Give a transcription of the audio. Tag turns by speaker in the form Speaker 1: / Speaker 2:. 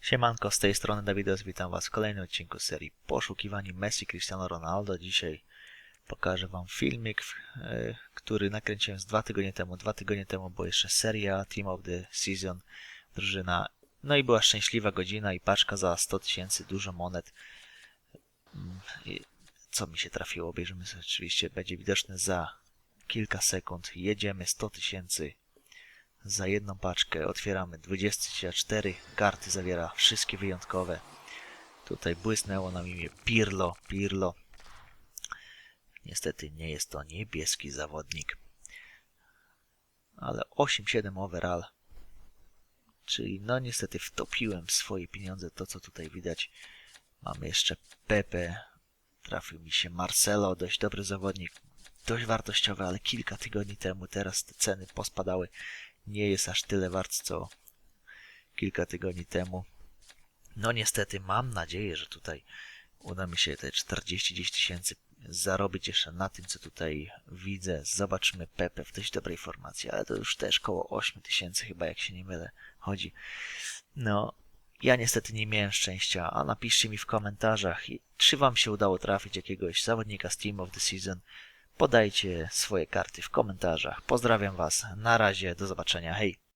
Speaker 1: Siemanko, z tej strony Dawidos, witam Was w kolejnym odcinku serii Poszukiwani Messi Cristiano Ronaldo. Dzisiaj pokażę Wam filmik, e, który nakręciłem z dwa tygodnie temu. Dwa tygodnie temu była jeszcze seria Team of the Season, drużyna. No i była szczęśliwa godzina i paczka za 100 tysięcy, dużo monet. Mm, Co mi się trafiło, sobie oczywiście, będzie widoczne za kilka sekund. Jedziemy 100 tysięcy za jedną paczkę otwieramy 24 karty, zawiera wszystkie wyjątkowe. Tutaj błysnęło nam imię Pirlo, Pirlo. Niestety nie jest to niebieski zawodnik. Ale 8-7 overall. Czyli no niestety wtopiłem swoje pieniądze, to co tutaj widać. Mamy jeszcze Pepe, trafił mi się Marcelo, dość dobry zawodnik, dość wartościowy, ale kilka tygodni temu, teraz te ceny pospadały nie jest aż tyle wart co kilka tygodni temu. No niestety mam nadzieję, że tutaj uda mi się te 40 tysięcy zarobić jeszcze na tym, co tutaj widzę. Zobaczymy Pepe w dość dobrej formacji, ale to już też koło 8 tysięcy chyba, jak się nie mylę, chodzi. No, ja niestety nie miałem szczęścia, a napiszcie mi w komentarzach, czy wam się udało trafić jakiegoś zawodnika z Team of the Season. Podajcie swoje karty w komentarzach. Pozdrawiam Was. Na razie. Do zobaczenia. Hej.